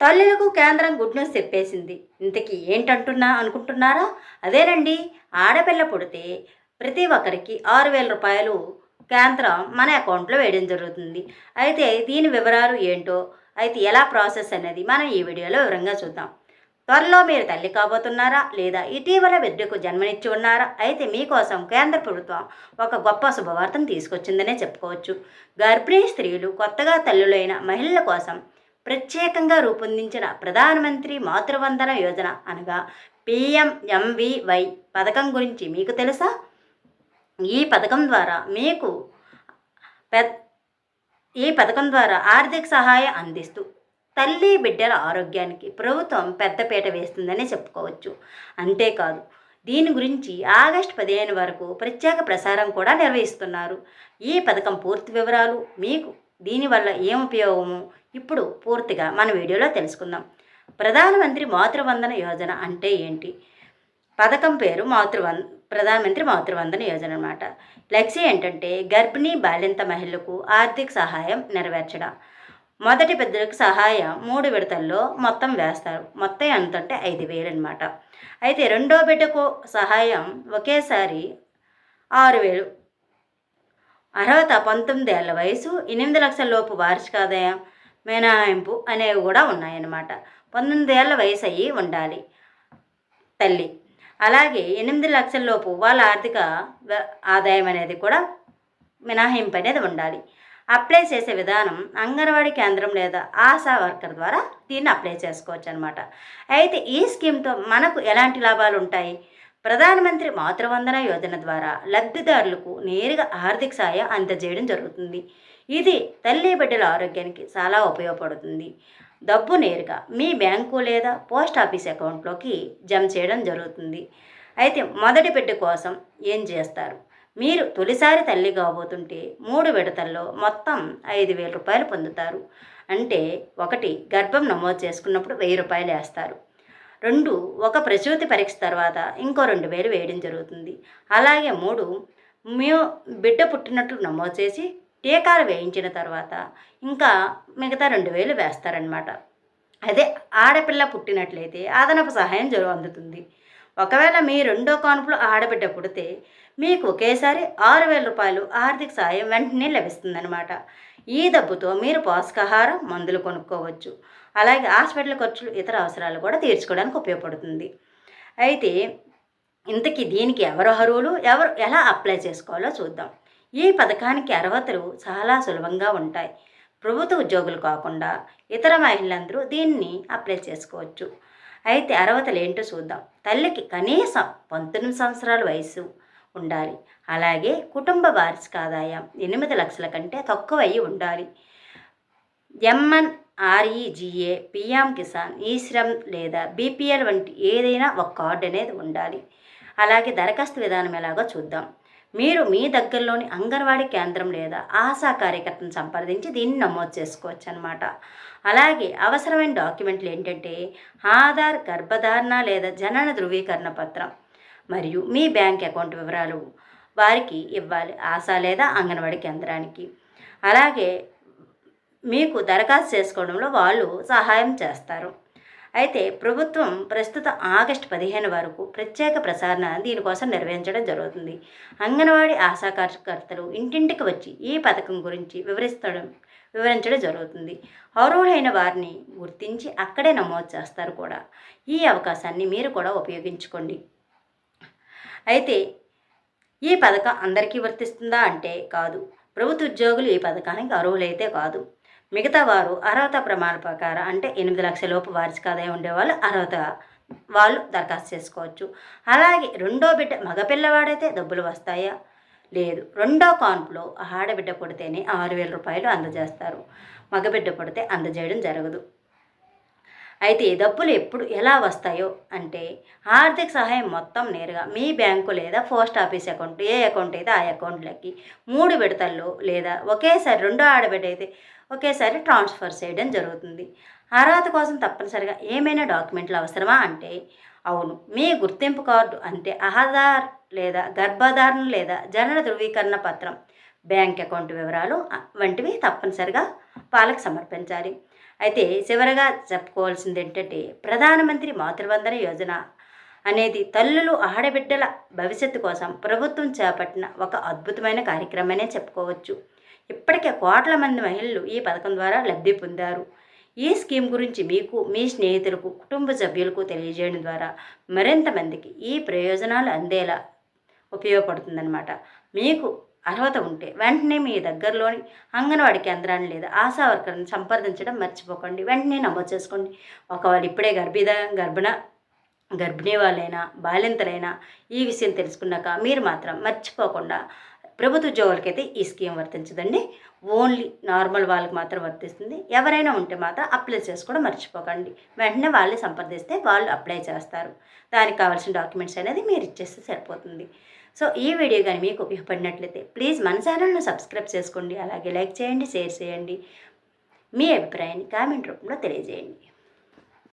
తల్లులకు కేంద్రం good news చెప్పేసింది. ఇంతకీ ఏంటంటున్నా అనుకుంటున్నారా? అదేనండి ఆడపిల్ల పుడితే ప్రతి ఒక్కరికి ఆరు వేల రూపాయలు కేంద్రం మన అకౌంట్లో వేయడం జరుగుతుంది. అయితే దీని వివరాలు ఏంటో అయితే ఎలా ప్రాసెస్ అనేది మనం ఈ వీడియోలో వివరంగా చూద్దాం. త్వరలో మీరు తల్లి కాబోతున్నారా లేదా ఇటీవల బిడ్డకు జన్మనిచ్చి ఉన్నారా? అయితే మీకోసం కేంద్ర ప్రభుత్వం ఒక గొప్ప శుభవార్తను తీసుకొచ్చిందనే చెప్పుకోవచ్చు. గర్భిణీ స్త్రీలు కొత్తగా తల్లులైన మహిళల కోసం ప్రత్యేకంగా రూపొందించిన ప్రధానమంత్రి మాతృవందన యోజన అనగా పిఎంఎంవివై పథకం గురించి మీకు తెలుసా? ఈ పథకం ద్వారా మీకు ఈ పథకం ద్వారా ఆర్థిక సహాయం అందిస్తూ తల్లి బిడ్డల ఆరోగ్యానికి ప్రభుత్వం పెద్దపీట వేస్తుందని చెప్పుకోవచ్చు. అంతేకాదు దీని గురించి ఆగస్టు పదిహేను వరకు ప్రత్యేక ప్రసారం కూడా నిర్వహిస్తున్నారు. ఈ పథకం పూర్తి వివరాలు మీకు దీనివల్ల ఏం ఉపయోగము? ఇప్పుడు పూర్తిగా మన వీడియోలో తెలుసుకుందాం. ప్రధానమంత్రి మాతృవందన యోజన అంటే ఏంటి? పథకం పేరు మాతృవన్ ప్రధానమంత్రి మాతృవందన యోజన అనమాట లక్ష్యం ఏంటంటే గర్భిణీ బాలింత మహిళలకు ఆర్థిక సహాయం నెరవేర్చడం. మొదటి పెద్దలకు సహాయం మూడు విడతల్లో మొత్తం వేస్తారు. మొత్తం ఎంత అంటే ఐదు వేలు అనమాట అయితే రెండో బిడ్డకు సహాయం ఒకేసారి ఆరు వేలు అర్హత పంతొమ్మిది ఏళ్ళ వయసు ఎనిమిది లక్షల లోపు వార్షిక ఆదాయం మినహాయింపు అనేవి కూడా ఉన్నాయన్నమాట. పంతొమ్మిది ఏళ్ళ వయసు అయ్యి ఉండాలి తల్లి. అలాగే ఎనిమిది లక్షల లోపు వాళ్ళ ఆర్థిక ఆదాయం అనేది కూడా మినహాయింపు అనేది ఉండాలి. అప్లై చేసే విధానం అంగన్వాడీ కేంద్రం లేదా ఆశా వర్కర్ ద్వారా దీన్ని అప్లై చేసుకోవచ్చు అనమాట అయితే ఈ స్కీమ్తో మనకు ఎలాంటి లాభాలు ఉంటాయి? ప్రధానమంత్రి మాతృవందన యోజన ద్వారా లబ్ధిదారులకు నేరుగా ఆర్థిక సాయం అందజేయడం జరుగుతుంది. ఇది తల్లి బిడ్డల ఆరోగ్యానికి చాలా ఉపయోగపడుతుంది. డబ్బు నేరుగా మీ బ్యాంకు లేదా పోస్ట్ ఆఫీస్ అకౌంట్లోకి జమ చేయడం జరుగుతుంది. అయితే మొదటి బిడ్డ కోసం ఏం చేస్తారు? మీరు తొలిసారి తల్లి కాబోతుంటే మూడు విడతల్లో మొత్తం ఐదు వేల రూపాయలు పొందుతారు. అంటే ఒకటి గర్భం నమోదు చేసుకున్నప్పుడు వెయ్యి రూపాయలు వేస్తారు. రెండు ఒక ప్రసూతి పరీక్ష తర్వాత ఇంకో రెండు వేలు వేయడం జరుగుతుంది. అలాగే మూడు మేము బిడ్డ పుట్టినట్లు నమోదు చేసి టీకాలు వేయించిన తర్వాత ఇంకా మిగతా రెండు వేలు వేస్తారనమాట అదే ఆడపిల్ల పుట్టినట్లయితే అదనపు సహాయం జరు అందుతుంది. ఒకవేళ మీ రెండో కానుపులు ఆడబిడ్డ పుడితే మీకు ఒకేసారి ఆరు వేల రూపాయలు ఆర్థిక సాయం వెంటనే లభిస్తుందన్నమాట. ఈ డబ్బుతో మీరు పోషకాహారం మందులు కొనుక్కోవచ్చు. అలాగే హాస్పిటల్ ఖర్చులు ఇతర అవసరాలు కూడా తీర్చుకోవడానికి ఉపయోగపడుతుంది. అయితే ఇంతకీ దీనికి ఎవరు అర్హులు? ఎవరు ఎలా అప్లై చేసుకోవాలో చూద్దాం. ఈ పథకానికి అర్హతలు చాలా సులభంగా ఉంటాయి. ప్రభుత్వ ఉద్యోగులు కాకుండా ఇతర మహిళలందరూ దీన్ని అప్లై చేసుకోవచ్చు. అయితే అర్హతలు ఏంటో చూద్దాం. తల్లికి కనీసం పంతొమ్మిది సంవత్సరాల వయసు ఉండాలి. అలాగే కుటుంబ వార్షిక ఆదాయం ఎనిమిది లక్షల కంటే తక్కువ అయి ఉండాలి. ఎంఎన్ ఆర్ఈజీఏ పిఎం కిసాన్ ఈ శ్రమ్ లేదా బీపీఎల్ వంటి ఏదైనా ఒక కార్డు అనేది ఉండాలి. అలాగే దరఖాస్తు విధానం ఎలాగో చూద్దాం. మీరు మీ దగ్గరలోని అంగన్వాడీ కేంద్రం లేదా ఆశా కార్యకర్తను సంప్రదించి దీన్ని నమోదు చేసుకోవచ్చు అనమాట అలాగే అవసరమైన డాక్యుమెంట్లు ఏంటంటే ఆధార్ గర్భధారణ లేదా జనన ధృవీకరణ పత్రం మరియు మీ బ్యాంక్ అకౌంట్ వివరాలు వారికి ఇవ్వాలి. ఆశా లేదా అంగన్వాడీ కేంద్రానికి. అలాగే మీకు దరఖాస్తు చేసుకోవడంలో వాళ్ళు సహాయం చేస్తారు. అయితే ప్రభుత్వం ప్రస్తుత ఆగస్టు పదిహేను వరకు ప్రత్యేక ప్రసారణ దీనికోసం నిర్వహించడం జరుగుతుంది. అంగన్వాడీ ఆశా కార్యకర్తలు ఇంటింటికి వచ్చి ఈ పథకం గురించి వివరిస్తడం వివరించడం జరుగుతుంది. అర్హులైన వారిని గుర్తించి అక్కడే నమోదు చేస్తారు కూడా. ఈ అవకాశాన్ని మీరు కూడా ఉపయోగించుకోండి. అయితే ఈ పథకం అందరికీ వర్తిస్తుందా అంటే కాదు. ప్రభుత్వ ఉద్యోగులు ఈ పథకానికి అర్హులైతే కాదు. మిగతా వారు అర్హత ప్రమాణ ప్రకారం అంటే ఎనిమిది లక్షల లోపు వార్షిక ఆదాయం ఉండేవాళ్ళు అర్హత వాళ్ళు దరఖాస్తు చేసుకోవచ్చు. అలాగే రెండో బిడ్డ మగపిల్లవాడైతే డబ్బులు వస్తాయా? లేదు. రెండో కాన్పులో ఆడబిడ్డ పుడితేనే ఆరు వేల రూపాయలు అందజేస్తారు. మగబిడ్డ పుడితే అందజేయడం జరగదు. అయితే ఈ డబ్బులు ఎప్పుడు ఎలా వస్తాయో అంటే ఆర్థిక సహాయం మొత్తం నేరుగా మీ బ్యాంకు లేదా పోస్ట్ ఆఫీస్ అకౌంట్ ఏ అకౌంట్ అయితే ఆ అకౌంట్లకి మూడు విడతల్లో లేదా ఒకేసారి రెండో ఆడబిడ్డ అయితే ఒకేసారి ట్రాన్స్ఫర్ చేయడం జరుగుతుంది. అర్హత కోసం తప్పనిసరిగా ఏమైనా డాక్యుమెంట్లు అవసరమా అంటే అవును మీ గుర్తింపు కార్డు అంటే ఆధార్ లేదా గర్భధారణ లేదా జనన ధృవీకరణ పత్రం బ్యాంక్ అకౌంట్ వివరాలు వంటివి తప్పనిసరిగా వాళ్ళకి సమర్పించాలి. అయితే చివరగా చెప్పుకోవాల్సింది ఏంటంటే ప్రధానమంత్రి మాతృవందన యోజన అనేది తల్లులు ఆడబిడ్డల భవిష్యత్తు కోసం ప్రభుత్వం చేపట్టిన ఒక అద్భుతమైన కార్యక్రమనే చెప్పుకోవచ్చు. ఇప్పటికే కోట్ల మంది మహిళలు ఈ పథకం ద్వారా లబ్ధి పొందారు. ఈ స్కీమ్ గురించి మీకు మీ స్నేహితులకు కుటుంబ సభ్యులకు తెలియజేయడం ద్వారా మరింత మందికి ఈ ప్రయోజనాలు అందేలా ఉపయోగపడుతుందన్నమాట. మీకు అర్హత ఉంటే వెంటనే మీ దగ్గరలోని అంగన్వాడీ కేంద్రాన్ని లేదా ఆశా వర్కర్ని సంప్రదించడం మర్చిపోకండి. వెంటనే నమోదు చేసుకోండి. ఒకవేళ ఇప్పుడే గర్భిద గర్భిణ గర్భిణీ వాళ్ళైనా బాలింతలైనా ఈ విషయం తెలుసుకున్నాక మీరు మాత్రం మర్చిపోకుండా ప్రభుత్వ ఉద్యోగులకైతే ఈ స్కీమ్ వర్తించదండి. ఓన్లీ నార్మల్ వాళ్ళకి మాత్రం వర్తిస్తుంది. ఎవరైనా ఉంటే మాత్రం అప్లై చేసుకోవడం మర్చిపోకండి. వెంటనే వాళ్ళని సంప్రదిస్తే వాళ్ళు అప్లై చేస్తారు. దానికి కావాల్సిన డాక్యుమెంట్స్ అనేది మీరు ఇచ్చేస్తే సరిపోతుంది. సో ఈ వీడియో కానీ మీకు ఉపయోగపడినట్లయితే ప్లీజ్ మన ఛానల్ను సబ్స్క్రైబ్ చేసుకోండి. అలాగే లైక్ చేయండి షేర్ చేయండి. మీ అభిప్రాయాన్ని కామెంట్ రూపంలో తెలియజేయండి.